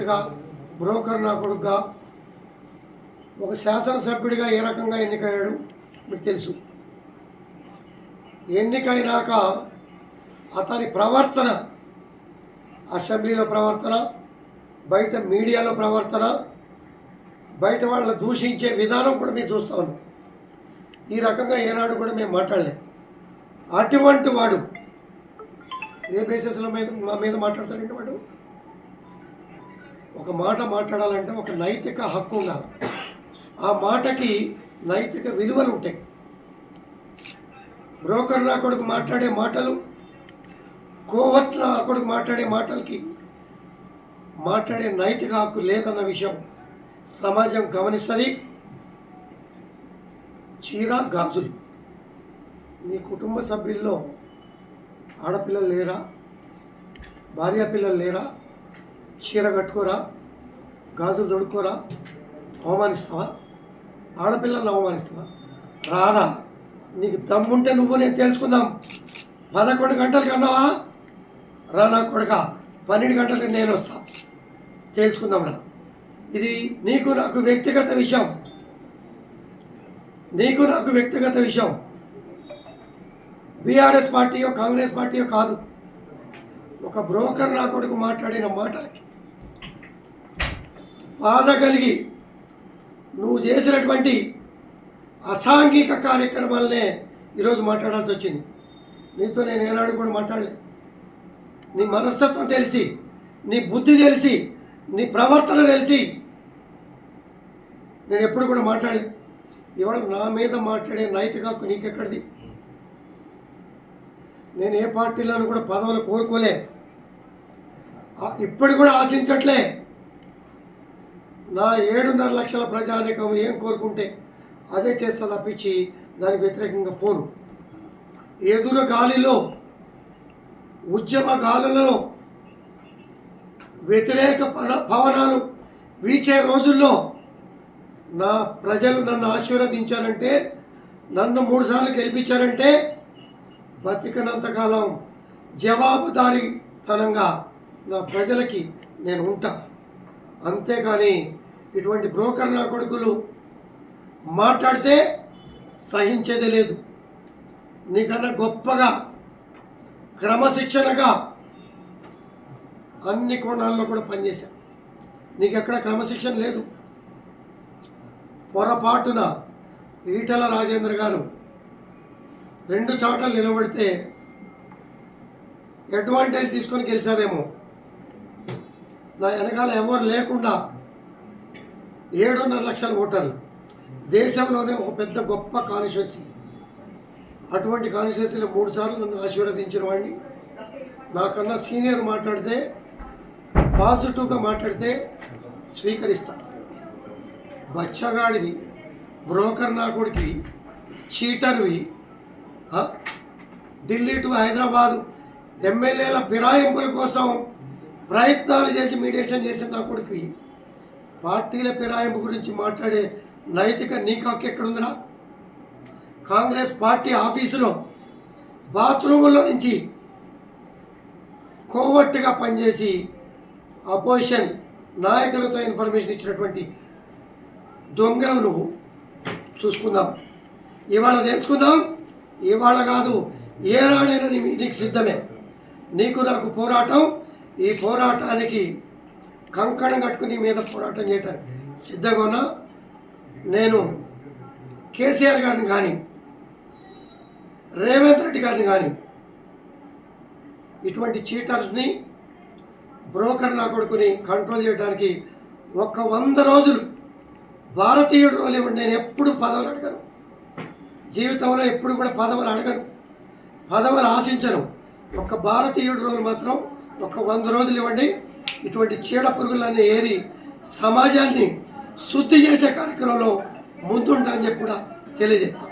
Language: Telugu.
కోవట్టుగా బ్రోకర్ నా కొడుకుగా ఒక శాసనసభ్యుడిగా ఏ రకంగా ఎన్నికయ్యాడు మీకు తెలుసు. ఎన్నికైనాక అతని ప్రవర్తన అసెంబ్లీలో ప్రవర్తన బయట మీడియాలో ప్రవర్తన బయట వాళ్ళని దూషించే విధానం కూడా మేము చూస్తా ఈ రకంగా ఏనాడు కూడా మేము మాట్లాడలేం. అటువంటి వాడు ఏ బేసెస్లో మీద మా మీద మాట్లాడతాడంటే వాడు? ఒక మాట మాట్లాడాలంటే ఒక నైతిక హక్కు ఉండాలి. ఆ మాటకి నైతిక విలువలు ఉంటాయి. బ్రోకర్ నా కొడుకు మాట్లాడే మాటలు కోవట్ నా కొడుకు మాట్లాడే మాటలకి మాట్లాడే నైతిక హక్కు లేదన్న విషయం సమాజం గమనిస్తుంది. చీర గాజులు. నీ కుటుంబ సభ్యుల్లో ఆడపిల్లలు లేరా? భార్య పిల్లలు లేరా? చీర కట్టుకోరా గాజులు తొడుక్కోరా అవమానిస్తావా? ఆడపిల్లల్ని అవమానిస్తావా? రారా నీకు దమ్ముంటే నువ్వు నేను తెలుసుకుందాం పదకొండు గంటలు అన్నావా రా నా కొడుక పన్నెండు గంటలకు నేను వస్తా. తేల్చుకుందాం రా. ఇది నీకు నాకు వ్యక్తిగత విషయం. నీకు నాకు వ్యక్తిగత విషయం. బీఆర్ఎస్ పార్టీయో కాంగ్రెస్ పార్టీయో కాదు. ఒక బ్రోకర్ నా కొడుకు మాట్లాడిన మాటలకి బాధ కలిగి నువ్వు చేసినటువంటి అసాంఘిక కార్యక్రమాలనే ఈరోజు మాట్లాడాల్సి వచ్చింది. నీతో నేను ఏనాడు కూడా మాట్లాడలే. నీ మనస్తత్వం తెలిసి నీ బుద్ధి తెలిసి నీ ప్రవర్తన తెలిసి నేను ఎప్పుడు కూడా మాట్లాడలే. ఇవాళ నా మీద మాట్లాడే నైతిక హక్కు నీకెక్కడిది? నేను ఏ పార్టీలోనూ కూడా పదవులు కోరుకోలే. ఇప్పుడు కూడా ఆశించట్లే. నా ఏడున్నర లక్షల ప్రజానీకం ఏం కోరుకుంటే అదే చేస్తా తప్పించి దానికి వ్యతిరేకంగా పోను. ఎదురు గాలిలో ఉద్యమ గాలులలో వ్యతిరేక పన- పవనాలు వీచే రోజుల్లో నా ప్రజలు నన్ను ఆశీర్వదించారంటే నన్ను మూడుసార్లు గెలిపించారంటే బతికినంతకాలం జవాబుదారీతనంగా నా ప్రజలకి నేను ఉంటాను అంతేకాని ఇటువంటి బ్రోకర్ నా కొడుకులు మాట్లాడితే సహించేదే లేదు. నీకన్నా గొప్పగా క్రమశిక్షణగా అన్ని కోణాల్లో కూడా పనిచేశా. నీకు ఎక్కడ క్రమశిక్షణ లేదు. పొరపాటున ఈటల రాజేంద్ర గారు రెండు చోట్ల నిలబడితే అడ్వాంటేజ్ తీసుకొని గెలిచావేమో. నా వెనకాల ఎవరు లేకుండా ఏడున్నర లక్షల ఓటర్లు. దేశంలోనే ఒక పెద్ద గొప్ప కాన్స్టిట్యున్సీ అటువంటి కాన్స్టిట్యున్సీలో మూడు సార్లు నన్ను ఆశీర్వదించిన వాడిని. నాకన్నా సీనియర్ మాట్లాడితే పాజిటివ్గా మాట్లాడితే స్వీకరిస్తా. బచ్చగాడివి బ్రోకర్ నాకుడికి చీటర్వి ఢిల్లీ టు హైదరాబాద్ ఎమ్మెల్యేల ఫిరాయింపుల కోసం ప్రయత్నాలు చేసి మీడియేషన్ చేసిన నా కొడుకువి. పార్టీల ఫిరాయింపు గురించి మాట్లాడే నైతిక నీకాక్ ఎక్కడ ఎక్కడుందిరా? కాంగ్రెస్ పార్టీ ఆఫీసులో బాత్రూముల్లో నుంచి కోవర్ట్గా పనిచేసి అపోజిషన్ నాయకులతో ఇన్ఫర్మేషన్ ఇచ్చినటువంటి దొంగ నువ్వు. చూసుకుందాం. ఇవాళ తెలుసుకుందాం. ఇవాళ కాదు ఏనాడైనా నీకు సిద్ధమే. నీకు నాకు పోరాటం. ఈ పోరాటానికి కంకణం కట్టుకుని మీద పోరాటం చేయటానికి సిద్ధంగా ఉన్నా నేను కేసీఆర్ గారిని కానీ రేవంత్ రెడ్డి గారిని కానీ ఇటువంటి చీటర్స్ని బ్రోకర్ నా కొడుకుని కంట్రోల్ చేయడానికి ఒక వంద రోజులు భారతీయుడు రోజులు నేను ఎప్పుడు పదవులు అడగను. జీవితంలో ఎప్పుడు కూడా పదవులు అడగను. పదవులు ఆశించను. ఒక భారతీయుడు రోజులు మాత్రం ఒక వంద రోజులు ఇవ్వండి. ఇటువంటి చీడ పురుగులన్నీ ఏరి సమాజాన్ని శుద్ధి చేసే కార్యక్రమంలో ముందుంటా అని చెప్పి కూడా తెలియజేస్తాం.